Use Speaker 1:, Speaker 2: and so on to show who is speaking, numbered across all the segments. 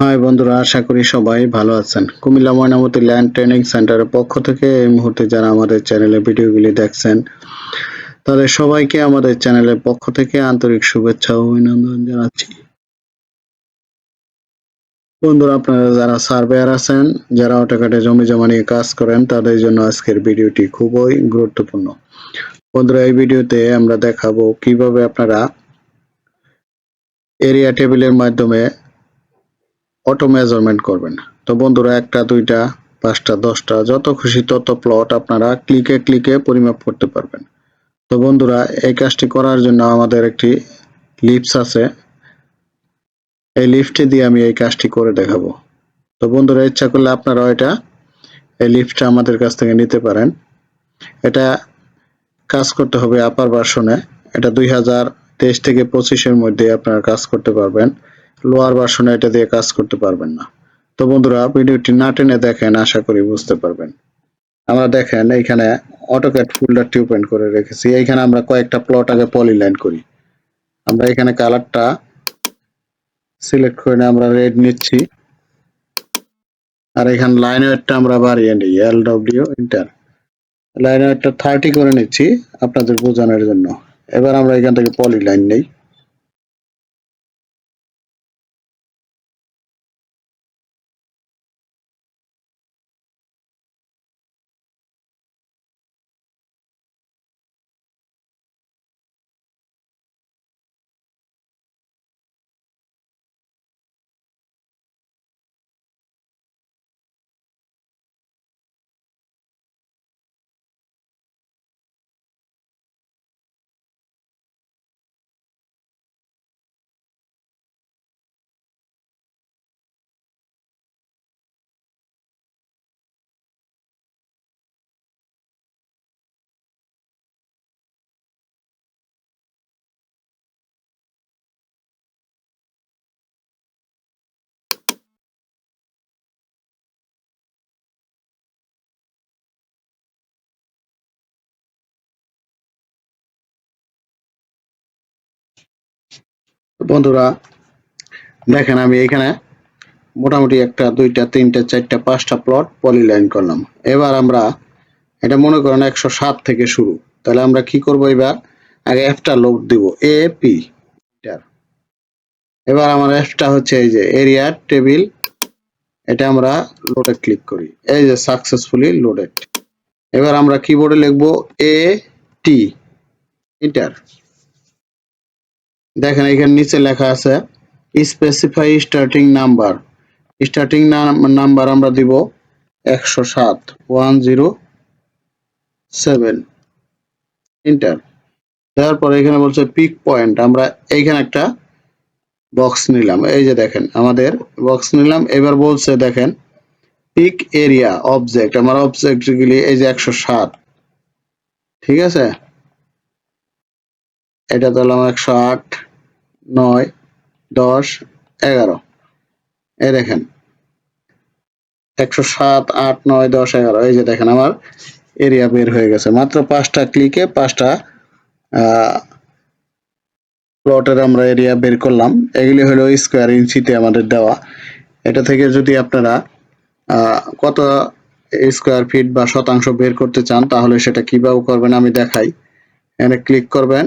Speaker 1: High বন্ধুরা, আশা করি সবাই ভালো আছেন। কুমিল্লা ময়নামতি ল্যান্ড ট্রেনিং সেন্টারের পক্ষ থেকে এই মুহূর্তে যারা আমাদের চ্যানেলে ভিডিওগুলি দেখছেন, তাদের সবাইকে আমাদের চ্যানেলের পক্ষ থেকে আন্তরিক শুভেচ্ছা ও অভিনন্দন জানাচ্ছি। বন্ধুরা, আপনারা যারা সার্ভেয়ার আছেন, যারা অটোকাটে জমি জমা নিয়ে কাজ করেন, তাদের জন্য আজকের ভিডিওটি খুবই গুরুত্বপূর্ণ। বন্ধুরা, এই ভিডিওতে আমরা দেখাবো কীভাবে আপনারা এরিয়া টেবিলের মাধ্যমে অটো মেজারমেন্ট করবেন। তো বন্ধুরা, একটা, দুইটা, পাঁচটা, দশটা, যত খুশি তত প্লট আপনারা ক্লিকে ক্লিকে পরিমাপ করতে পারবেন। তো বন্ধুরা, এই কাজটি করার জন্য আমাদের একটি লিপস আছে। এই লিফটে দিয়ে আমি এই কাজটি করে দেখাবো। তো বন্ধুরা, ইচ্ছা করলে আপনারা এটা, এই লিফটটা আমাদের কাছ থেকে নিতে পারেন। এটা কাজ করতে হবে আপার ভার্সনে এটা দুই হাজার তেইশ থেকে পঁচিশের মধ্যে আপনারা কাজ করতে পারবেন। লোয়ার ভার্সনে এটা দিয়ে কাজ করতে পারবেন না। তো বন্ধুরা, ভিডিওটি না টেনে দেখেন, আশা করি বুঝতে পারবেন। আমরা দেখেন, এইখানে অটোক্যাট ফোল্ডারটি ওপেন করে রেখেছি। এইখানে আমরা কয়েকটা প্লট আগে পলিলাইন করি। আমরা এখানে কালারটা সিলেক্ট করে আমরা রেড নিচ্ছি। আর এখানে লাইন ওয়েটটা আমরা বাড়িয়ে নিই এল ডব্লিউ ইন্টার লাইন ওয়েটটা থার্টি করে নিচ্ছি আপনাদের বোঝানোর জন্য। এবার আমরা এখান থেকে পলি লাইন নেই। বন্ধুরা, দেখেন আমি এখানে মোটামুটি একটা দুইটা, তিনটা, চারটা, পাঁচটা প্লট পলিলাইন করলাম। এবার আমরা এটা মনে করেন একশো সাত থেকে শুরু। তাহলে আমরা কি করব এবার? আগে এফটা লোড দিব এ পি এবার আমার এফটা হচ্ছে এই যে এরিয়া টেবিল এটা আমরা লোডে ক্লিক করি। এই যে সাকসেসফুলি লোডেড এবার আমরা কিবোর্ডে লিখব এ টি ইন্টার দেখেন, এখানে নিচে লেখা আছে specify starting number starting number আমরা দিব একশো সাত ওয়ান জিরো সেভেন ইন্টার দেওয়ার এখানে বলছে পিক পয়েন্ট আমরা এইখানে একটা বক্স নিলাম। এই যে দেখেন, আমাদের বক্স নিলাম। এবার বলছে, দেখেন পিক এরিয়া অবজেক্ট আমার অবজেক্ট গুলি এই যে একশো সাত। ঠিক আছে? এটা তো হলাম একশো আট, নয়, দশ, এগারো। এই দেখেন। একশো সাত, আট, নয়, দশ, এগারো। এই যে দেখেন আমার এরিয়া বের হয়ে গেছে। মাত্র পাঁচটা ক্লিকে পাঁচটা প্লটের আমরা এরিয়া বের করলাম। এগুলি হলো স্কোয়ার ইঞ্চিতে আমাদের দেওয়া। এটা থেকে যদি আপনারা কত স্কোয়ার ফিট বা শতাংশ বের করতে চান, তাহলে সেটা কীভাবে করবেন আমি দেখাই। এখানে ক্লিক করবেন।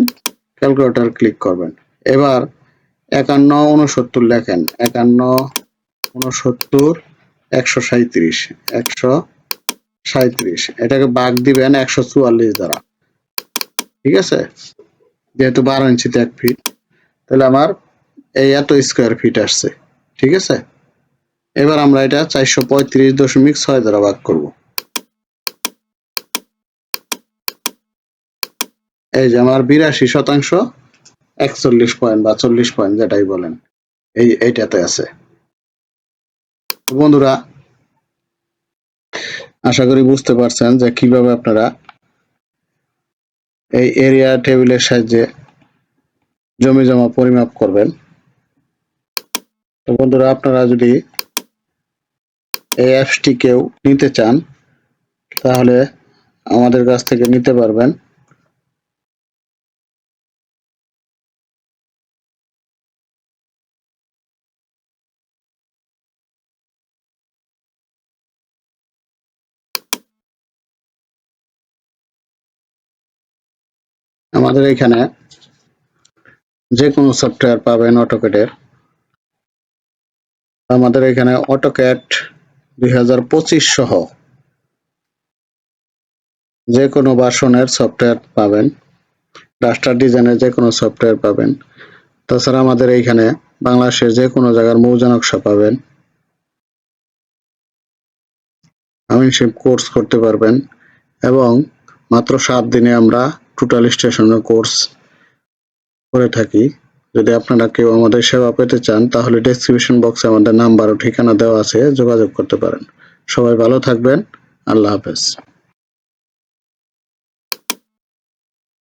Speaker 1: ক্যালকুলেটর ক্লিক করবেন। এবার একান্ন উনসত্তর লেখেন। একান্ন উনসত্তর একশো সাঁত্রিশ একশো সাঁত্রিশ এটাকে বাঘ দিবেন একশো চুয়াল্লিশ দ্বারা। ঠিক আছে? যেহেতু বারো ইঞ্চিতে এক ফিট, তাহলে আমার এই এত স্কোয়ার ফিট আসছে। ঠিক আছে? এবার আমরা এটা চারশো পঁয়ত্রিশ দশমিক ছয় দ্বারা ভাগ করব। এই যে আমার বিরাশি শতাংশ একচল্লিশ পয়েন্ট বা চল্লিশ পয়েন্ট যেটাই বলেন, এই এইটাতে আছে। বন্ধুরা, আশা করি বুঝতে পারছেন যে কীভাবে আপনারা এই এরিয়া টেবিলের সাহায্যে জমি জমা পরিমাপ করবেন। বন্ধুরা, আপনারা যদি এই অ্যাপসটি কেউ নিতে চান, তাহলে আমাদের কাছ থেকে নিতে পারবেন। আমাদের এখানে যে কোনো সফটওয়্যার পাবেন অটোকেটের আমাদের এখানে অটোক্যাট দুই সহ যে কোনো ভার্সনের সফটওয়্যার পাবেন। রাস্টার ডিজাইনের যে কোনো সফটওয়্যার পাবেন। তাছাড়া আমাদের এইখানে বাংলাদেশের যে কোনো জায়গার মৌজা নকশা পাবেন। আমিনশিপ কোর্স করতে পারবেন এবং মাত্র সাত দিনে আমরা টোটাল স্টেশনের কোর্স করে থাকি। যদি আপনারা কেউ আমাদের সেবা পেতে চান, তাহলে ডেসক্রিপশন বক্সে আমাদের নাম্বার ও ঠিকানা দেওয়া আছে, যোগাযোগ করতে পারেন। সবাই ভালো থাকবেন। আল্লাহ হাফেজ।